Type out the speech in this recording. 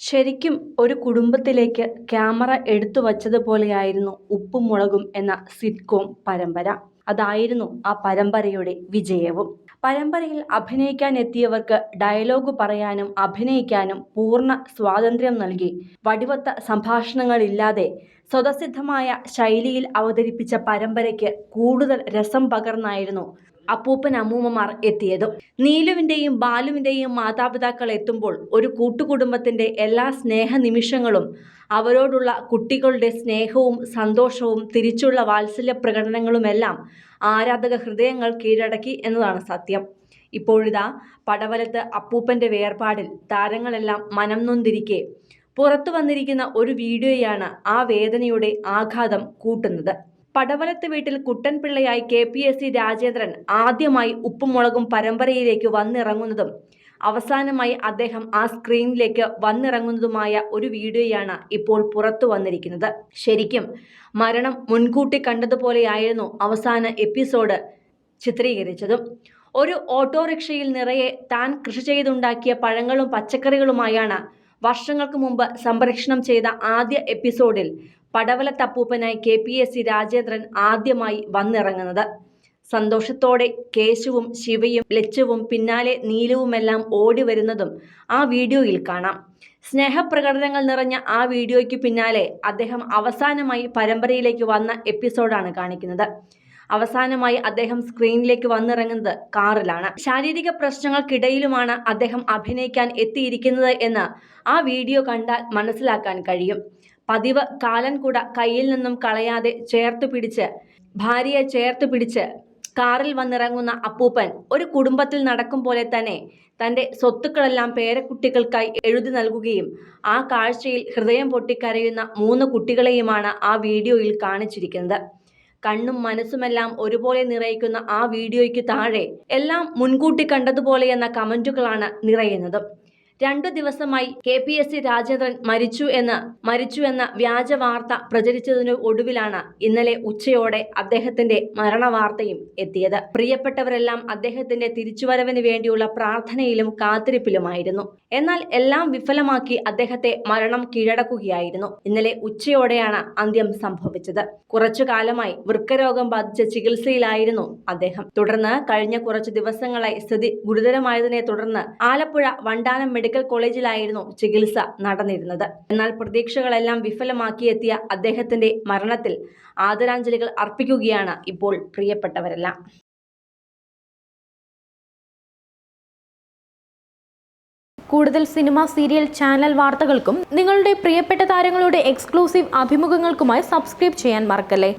ശരിക്കും ഒരു കുടുംബത്തിലേക്ക് ക്യാമറ എടുത്തു വച്ചതുപോലെയായിരുന്നു ഉപ്പും മുളകും എന്ന സിറ്റ്കോം പരമ്പര. അതായിരുന്നു ആ പരമ്പരയുടെ വിജയവും. പരമ്പരയിൽ അഭിനയിക്കാൻ എത്തിയവർക്ക് ഡയലോഗ് പറയാനും അഭിനയിക്കാനും പൂർണ സ്വാതന്ത്ര്യം നൽകി. വടിവത്ത സംഭാഷണങ്ങളില്ലാതെ സ്വതസിദ്ധമായ ശൈലിയിൽ അവതരിപ്പിച്ച പരമ്പരയ്ക്ക് കൂടുതൽ രസം പകർന്നായിരുന്നു അപ്പൂപ്പൻ അമ്മൂമ്മമാർ എത്തിയതും. നീലുവിന്റെയും ബാലുവിന്റെയും മാതാപിതാക്കൾ എത്തുമ്പോൾ ഒരു കൂട്ടുകുടുംബത്തിന്റെ എല്ലാ സ്നേഹ നിമിഷങ്ങളും അവരോടുള്ള കുട്ടികളുടെ സ്നേഹവും സന്തോഷവും തിരിച്ചുള്ള വാത്സല്യ പ്രകടനങ്ങളുമെല്ലാം ആരാധക ഹൃദയങ്ങൾ കീഴടക്കി എന്നതാണ് സത്യം. ഇപ്പോഴിതാ പടവലത്ത് അപ്പൂപ്പന്റെ വേർപാടിൽ താരങ്ങളെല്ലാം മനം നൊന്തിരിക്കെ പുറത്തു വന്നിരിക്കുന്ന ഒരു വീഡിയോയാണ് ആ വേദനയുടെ ആഘാതം കൂട്ടുന്നത്. പടവലത്ത് വീട്ടിൽ കുട്ടൻപിള്ളയായി K P S C Rajendran ആദ്യമായി ഉപ്പും മുളകും പരമ്പരയിലേക്ക് വന്നിറങ്ങുന്നതും അവസാനമായി അദ്ദേഹം ആ സ്ക്രീനിലേക്ക് വന്നിറങ്ങുന്നതുമായ ഒരു വീഡിയോയാണ് ഇപ്പോൾ പുറത്തു വന്നിരിക്കുന്നത്. ശരിക്കും മരണം മുൻകൂട്ടി കണ്ടതുപോലെയായിരുന്നു അവസാന എപ്പിസോഡ് ചിത്രീകരിച്ചതും. ഒരു ഓട്ടോറിക്ഷയിൽ നിറയെ താൻ കൃഷി ചെയ്തുണ്ടാക്കിയ പഴങ്ങളും പച്ചക്കറികളുമായാണ് വർഷങ്ങൾക്ക് മുമ്പ് സംപ്രേഷണം ചെയ്ത ആദ്യ എപ്പിസോഡിൽ പടവലത്തപ്പൂപ്പനായി K P S C Rajendran ആദ്യമായി വന്നിറങ്ങുന്നത്. സന്തോഷത്തോടെ കേശുവും ശിവയും ലച്ചുവും പിന്നാലെ നീലുവുമെല്ലാം ഓടി വരുന്നതും ആ വീഡിയോയിൽ കാണാം. സ്നേഹപ്രകടനങ്ങൾ നിറഞ്ഞ ആ വീഡിയോയ്ക്ക് പിന്നാലെ അദ്ദേഹം അവസാനമായി പരമ്പരയിലേക്ക് വന്ന എപ്പിസോഡാണ് കാണിക്കുന്നത്. അവസാനമായി അദ്ദേഹം സ്ക്രീനിലേക്ക് വന്നിറങ്ങുന്നത് കാറിലാണ്. ശാരീരിക പ്രശ്നങ്ങൾക്കിടയിലുമാണ് അദ്ദേഹം അഭിനയിക്കാൻ എത്തിയിരിക്കുന്നത് എന്ന് ആ വീഡിയോ കണ്ടാൽ മനസ്സിലാക്കാൻ കഴിയും. പതിവ് കാലൻകുട കയ്യിൽ നിന്നും കളയാതെ ചേർത്ത് പിടിച്ച് ഭാര്യയെ ചേർത്ത് പിടിച്ച് കാറിൽ വന്നിറങ്ങുന്ന അപ്പൂപ്പൻ ഒരു കുടുംബത്തിൽ നടക്കും പോലെ തന്നെ തന്റെ സ്വത്തുക്കളെല്ലാം പേരക്കുട്ടികൾക്കായി എഴുതി നൽകുകയും ആ കാഴ്ചയിൽ ഹൃദയം പൊട്ടിക്കരയുന്ന മൂന്ന് കുട്ടികളെയുമാണ് ആ വീഡിയോയിൽ കാണിച്ചിരിക്കുന്നത്. കണ്ണും മനസ്സുമെല്ലാം ഒരുപോലെ നിറയിക്കുന്ന ആ വീഡിയോയ്ക്ക് താഴെ എല്ലാം മുൻകൂട്ടി കണ്ടതുപോലെ എന്ന കമന്റുകളാണ് നിറയുന്നത്. രണ്ടു ദിവസമായി K P S C Rajendran മരിച്ചു എന്ന് മരിച്ചു എന്ന വ്യാജ വാർത്ത പ്രചരിച്ചതിനു ഒടുവിലാണ് ഇന്നലെ ഉച്ചയോടെ അദ്ദേഹത്തിന്റെ മരണവാർത്തയും എത്തിയത്. പ്രിയപ്പെട്ടവരെല്ലാം അദ്ദേഹത്തിന്റെ തിരിച്ചുവരവിന് വേണ്ടിയുള്ള പ്രാർത്ഥനയിലും കാത്തിരിപ്പിലുമായിരുന്നു. എന്നാൽ എല്ലാം വിഫലമാക്കി അദ്ദേഹത്തെ മരണം കീഴടക്കുകയായിരുന്നു. ഇന്നലെ ഉച്ചയോടെയാണ് അന്ത്യം സംഭവിച്ചത്. കുറച്ചു കാലമായി വൃക്കരോഗം ബാധിച്ച ചികിത്സയിലായിരുന്നു അദ്ദേഹം. തുടർന്ന് കഴിഞ്ഞ കുറച്ചു ദിവസങ്ങളായി സ്ഥിതി ഗുരുതരമായതിനെ തുടർന്ന് ആലപ്പുഴ വണ്ടാനം മെഡിക്കൽ കോളേജിലായിരുന്നു ചികിത്സ നടന്നിരുന്നത്. എന്നാൽ പ്രതീക്ഷകളെല്ലാം വിഫലമാക്കിയെത്തിയ അദ്ദേഹത്തിന്റെ മരണത്തിൽ ആദരാഞ്ജലികൾ അർപ്പിക്കുകയാണ് ഇപ്പോൾ പ്രിയപ്പെട്ടവരെല്ലാം. കൂടുതൽ സിനിമ സീരിയൽ ചാനൽ വാർത്തകൾക്കും നിങ്ങളുടെ പ്രിയപ്പെട്ട താരങ്ങളുടെ എക്സ്ക്ലൂസീവ് അഭിമുഖങ്ങൾക്കുമായി സബ്സ്ക്രൈബ് ചെയ്യാൻ മറക്കല്ലേ?